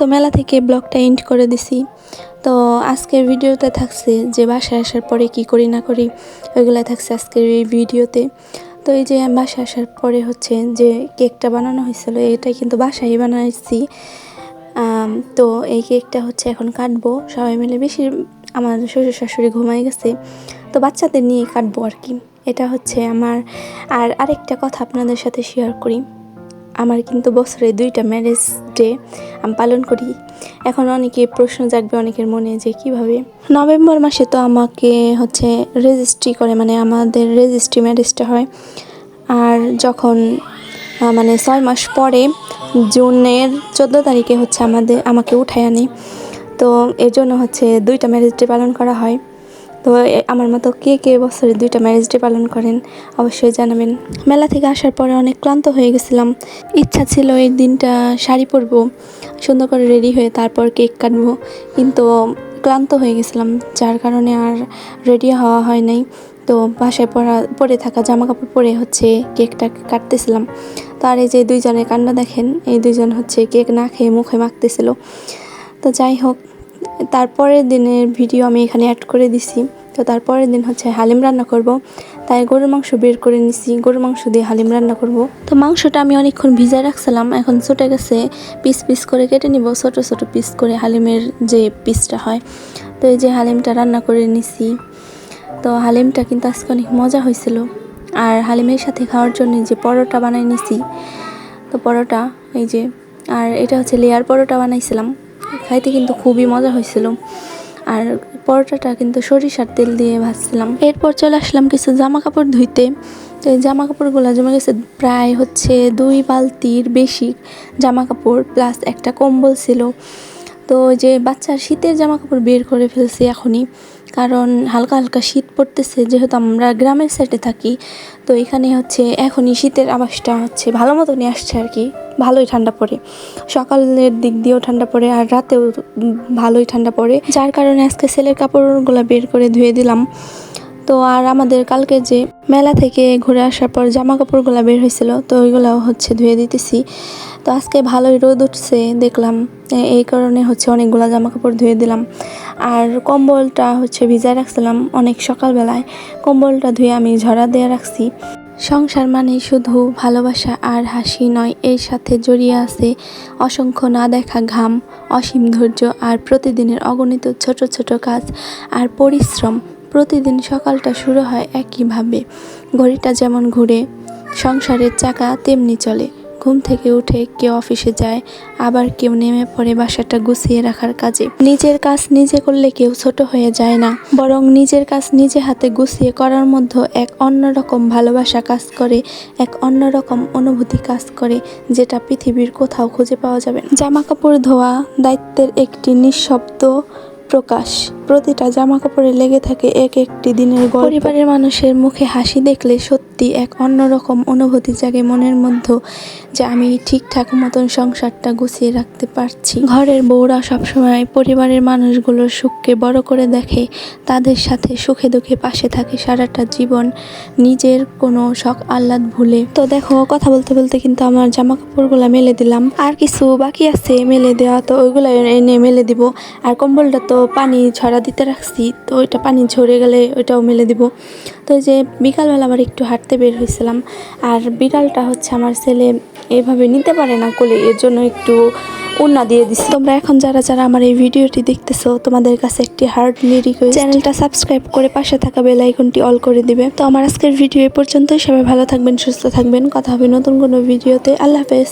তো মেলা থেকে ব্লগটা এন্ড করে দিছি। তো আজকের ভিডিওতে থাকছে যে বাসায় আসার পরে কি করি না করি, ওইগুলো থাকছে আজকের এই ভিডিওতে। তো এই যে বাসায় আসার পরে হচ্ছে যে কেকটা বানানো হয়েছিল, এটাই কিন্তু বাসায় বানাইছি। তো এই কেকটা হচ্ছে এখন কাটবো। সবাই মিলে বেশি আমার শ্বশুর শাশুড়ি ঘুমাই গেছে, তো বাচ্চাদের নিয়ে কাটবো আর কি। এটা হচ্ছে আমার, আর আরেকটা কথা আপনাদের সাথে শেয়ার করি। আমার কিন্তু বছরে দুইটা ম্যারেজ ডে আমি পালন করি। এখন অনেকে প্রশ্ন জাগবে অনেকের মনে যে কীভাবে? নভেম্বর মাসে তো আমাকে হচ্ছে রেজিস্ট্রি করে মানে আমাদের রেজিস্ট্রি ম্যারেজটা হয়। আর যখন মানে ছয় মাস পরে জুনের চোদ্দ তারিখে হচ্ছে আমাদের, আমাকে উঠায় আনে। তো এর জন্য হচ্ছে দুইটা ম্যারেজ ডে পালন করা হয়। তো আমার মতো কে কে বছরে দুইটা ম্যারেজ ডে পালন করেন, অবশ্যই জানাবেন। মেলা থেকে আসার পরে অনেক ক্লান্ত হয়ে গেছিলাম। ইচ্ছা ছিল এই দিনটা শাড়ি পরবো, সুন্দর করে রেডি হয়ে তারপর কেক কাটবো, কিন্তু ক্লান্ত হয়ে গেছিলাম, যার কারণে আর রেডি হওয়া হয় নাই। তো বাসায় পরা, পরে থাকা জামা কাপড় পরে হচ্ছে কেকটা কাটতেছিলাম। তো আর এই যে দুইজনের কান্না দেখেন, এই দুইজন হচ্ছে কেক না খেয়ে মুখে মাখতেছিল। তো যাই হোক তারপরের দিনের ভিডিও আমি এখানে অ্যাড করে দিছি। তো তারপরের দিন হচ্ছে হালিম রান্না করব। তাই গরুর মাংস বের করে নিছি। গরুর মাংস দিয়ে হালিম রান্না করব। তো মাংসটা আমি অনেকক্ষণ ভিজায় রাখছিলাম। এখন ছুটে গেছে পিস পিস করে কেটে নিব। ছোট ছোট পিস করে হালিমের যে পিসটা হয়। তো এই যে হালিমটা রান্না করে নিছি। তো হালিমটা কিন্তু আজকে অনেক মজা হয়েছিল। আর হালিমের সাথে খাওয়ার জন্য যে পরোটা বানাই নিছি। তো পরোটা, এই যে, আর এটা হচ্ছে লেয়ার পরোটা বানাইছিলাম। খাইতে কিন্তু খুবই মজা হয়েছিল। আর পরোটাটা কিন্তু সরিষার তেল দিয়ে ভাজছিলাম। এরপর চলে আসলাম কিছু জামা কাপড় ধুইতে। তো এই জামা কাপড়গুলো জমে গেছে প্রায় হচ্ছে দুই বালতির বেশি জামা কাপড় প্লাস একটা কম্বল ছিল। তো যে বাচ্চার শীতের জামা কাপড় বের করে ফেলছি এখনই। কারণ হালকা হালকা শীত পড়তেছে, যেহেতু আমরা গ্রামের সাইডে থাকি, তো এখানে হচ্ছে এখনই শীতের আবাসটা হচ্ছে ভালো মতনই আসছে আর কি। ভালোই ঠান্ডা পড়ে। সকালের দিক দিয়েও ঠান্ডা পড়ে আর রাতেও ভালোই ঠান্ডা পড়ে। যার কারণে আজকে ছেলের কাপড়গুলো বের করে ধুয়ে দিলাম। তো আর আমাদের কালকে যে মেলা থেকে ঘুরে আসার পর জামা কাপড়গুলো বের হয়েছিল, তো ওইগুলো হচ্ছে ধুয়ে দিতেছি। তো আজকে ভালোই রোদ উঠছে, দেখলাম। এই কারণে হচ্ছে অনেকগুলো জামা কাপড় ধুয়ে দিলাম। আর কম্বলটা হচ্ছে ভিজায় রাখছিলাম অনেক সকালবেলায়। কম্বলটা ধুয়ে আমি ঝরা দিয়ে রাখছি। সংসার মানে শুধু ভালোবাসা আর হাসি নয়, এর সাথে জড়িয়ে আছে অসংখ্য না দেখা ঘাম, অসীম ধৈর্য আর প্রতিদিনের অগণিত ছোট ছোট কাজ আর পরিশ্রম। প্রতিদিন সকালটা শুরু হয় একইভাবে। ঘড়িটা যেমন ঘুরে, সংসারের চাকা তেমনি চলে। ঘুম থেকে উঠে কেউ অফিসে যায়, আবার কেউ নেমে পড়ে বাসাটা গুছিয়ে রাখার কাজে। নিজের কাজ নিজে করলে কেউ ছোট হয়ে যায় না, বরং নিজের কাজ নিজে হাতে গুছিয়ে করার মধ্যে এক অন্যরকম ভালোবাসা কাজ করে, এক অন্যরকম অনুভূতি কাজ করে, যেটা পৃথিবীর কোথাও খুঁজে পাওয়া যাবে জামা কাপড় ধোয়া দায়িত্বের একটি নিঃশব্দ প্রকাশ। প্রতিটা জামা কাপড়ে লেগে থাকে এক একটি দিনের পরিবারের মানুষের মুখে হাসি দেখলে সত্যি এক অন্যরকম অনুভূতি জাগে মনের মধ্যে যে আমি ঠিকঠাক মতন সংসারটা গুছিয়ে রাখতে পারছি। ঘরের বউরা সবসময় পরিবারের মানুষগুলোর সুখকে বড় করে দেখে, তাদের সাথে সুখে দুঃখে পাশে থাকে সারাটা জীবন নিজের কোনো শখ আহ্লাদ ভুলে। তো দেখো, কথা বলতে বলতে কিন্তু আমার জামা কাপড়গুলো মেলে দিলাম। আর কিছু বাকি আছে মেলে দেওয়া, তো ওইগুলো এনে মেলে দিব। আর কম্বলটা তো পানি ঝরা দিতে রাখছি, তো ওইটা পানি ঝরে গেলে ওইটাও মেলে দিব। তো যে বিকালবেলা আবার একটু হাঁটতে বের হয়েছিলাম আর বিড়ালটা হচ্ছে আমার ছেলে এভাবে নিতে পারে না কোলে, এর জন্য একটু উন্না দিয়ে দিচ্ছি তোমরা এখন যারা যারা আমার এই ভিডিওটি দেখতেছো, তোমাদের কাছে একটি হার্ড রিকোয়েস্ট চ্যানেলটা সাবস্ক্রাইব করে পাশে থাকা বেল আইকনটি অল করে দিবে। তো আমার আজকের ভিডিও এ পর্যন্তই। সবাই ভালো থাকবেন, সুস্থ থাকবেন। কথা হবে নতুন কোনো ভিডিওতে আল্লাহ হাফেজ।